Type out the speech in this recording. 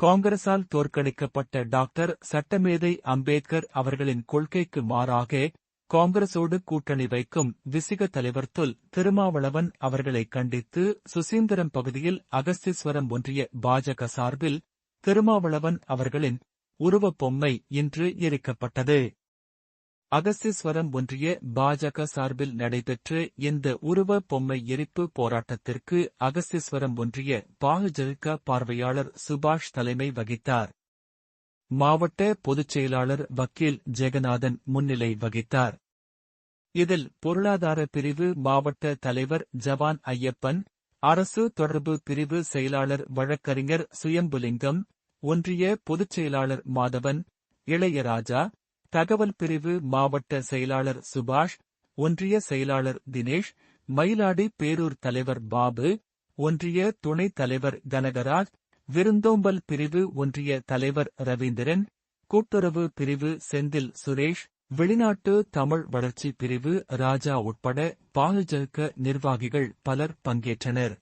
காங்கிரசால் தோற்கடிக்கப்பட்ட doctor சட்டமேதை அம்பேத்கர் அவர்களின் கொள்கைக்கு மாறாக காங்கிரசோடு கூட்டணி வைக்கும் விசிக தலைவர் தொல் திருமாவளவன் அவர்களை கண்டித்து சுசீந்திரம் பகுதியில் அகஸ்தீஸ்வரம் ஒன்றிய பாஜக சார்பில் திருமாவளவன் அவர்களின் உருவப் பொம்மை இன்று எரிக்கப்பட்டது. அகஸ்தீஸ்வரம் ஒன்றிய பாஜக சார்பில் நடைபெற்ற இந்த உருவ பொம்மை எரிப்பு போராட்டத்திற்கு அகஸ்தீஸ்வரம் ஒன்றிய பாஜக பார்வையாளர் சுபாஷ் தலைமை வகித்தார். மாவட்ட பொதுச் செயலாளர் வக்கீல் ஜெகநாதன் முன்னிலை வகித்தார். இதில் பொருளாதார பிரிவு மாவட்ட தலைவர் ஜவான் ஐயப்பன் அரசு தொடர்பு பிரிவு செயலாளர் வழக்கறிஞர் சுயம்புலிங்கம் ஒன்றிய பொதுச் செயலாளர் மாதவன் இளையராஜா தகவல் பிரிவு மாவட்ட செயலாளர் சுபாஷ் ஒன்றிய செயலாளர் தினேஷ் மயிலாடி பேரூர் தலைவர் பாபு ஒன்றிய துணைத் தலைவர் கனகராஜ் விருந்தோம்பல் பிரிவு ஒன்றிய தலைவர் ரவீந்திரன் கூட்டுறவு பிரிவு செந்தில் சுரேஷ் வெளிநாட்டு தமிழ் வளர்ச்சி பிரிவு ராஜா உட்பட பாஜக நிர்வாகிகள் பலர் பங்கேற்றனர்.